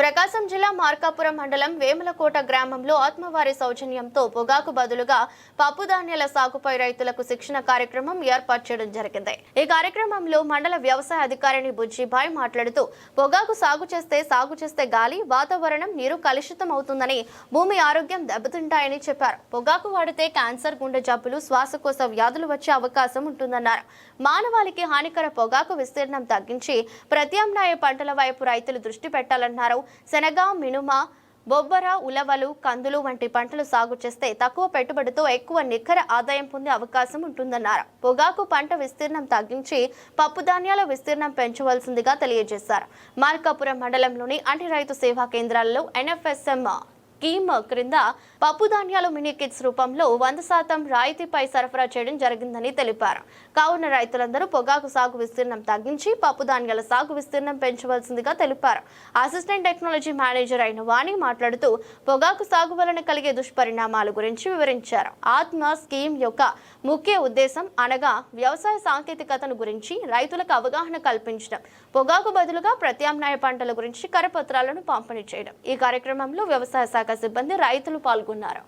ప్రకాశం జిల్లా మార్కాపురం మండలం వేములకోట గ్రామంలో ఆత్మవారి సౌజన్యంతో పొగాకు బదులుగా పప్పుధాన్యాల సాగుపై రైతులకు శిక్షణ కార్యక్రమం ఏర్పాటు చేయడం జరిగింది. ఈ కార్యక్రమంలో మండల వ్యవసాయ అధికారిని బుజ్జిబాయ్ మాట్లాడుతూ పొగాకు సాగు చేస్తే సాగు చేస్తే గాలి వాతావరణం నీరు కలుషితం అవుతుందని భూమి ఆరోగ్యం దెబ్బతింటాయని చెప్పారు. పొగాకు వాడితే క్యాన్సర్ గుండె జబ్బులు శ్వాసకోశ వ్యాధులు వచ్చే అవకాశం ఉంటుందన్నారు. మానవాళికి హానికర పొగాకు విస్తీర్ణం తగ్గించి ప్రత్యామ్నాయ పంటల వైపు రైతులు దృష్టి పెట్టాలన్నారు. శనగ మినుమ బొబ్బర ఉలవలు కందులు వంటి పంటలు సాగు చేస్తే తక్కువ పెట్టుబడితో ఎక్కువ నికర ఆదాయం పొందే అవకాశం ఉంటుందన్నారు. పొగాకు పంట విస్తీర్ణం తగ్గించి పప్పు ధాన్యాల విస్తీర్ణం పెంచవలసిందిగా తెలియజేశారు. మార్కాపురం మండలంలోని అన్ని రైతు సేవా కేంద్రాల్లో ఎన్ఎఫ్ఎస్ఎం స్కీమ్ క్రింద పప్పు ధాన్యాలు మినీ కిట్స్ రూపంలో వంద శాతం రాయితీపై సరఫరా చేయడం జరిగిందని తెలిపారు. కావున రైతులందరూ పొగాకు సాగు విస్తీర్ణం తగ్గించి పప్పు ధాన్యాల సాగు విస్తీర్ణం పెంచవలసిందిగా తెలిపారు. అసిస్టెంట్ టెక్నాలజీ మేనేజర్ అయిన వాణి మాట్లాడుతూ పొగాకు సాగు వలన కలిగే దుష్పరిణామాల గురించి వివరించారు. ఆత్మ స్కీమ్ యొక్క ముఖ్య ఉద్దేశం అనగా వ్యవసాయ సాంకేతికతను గురించి రైతులకు అవగాహన కల్పించడం. పొగాకు బదులుగా ప్రత్యామ్నాయ పంటల గురించి కరపత్రాలను పంపిణీ చేయడం. ఈ కార్యక్రమంలో వ్యవసాయ శాఖ శాఖ సిబ్బంది రైతులు పాల్గొన్నారు.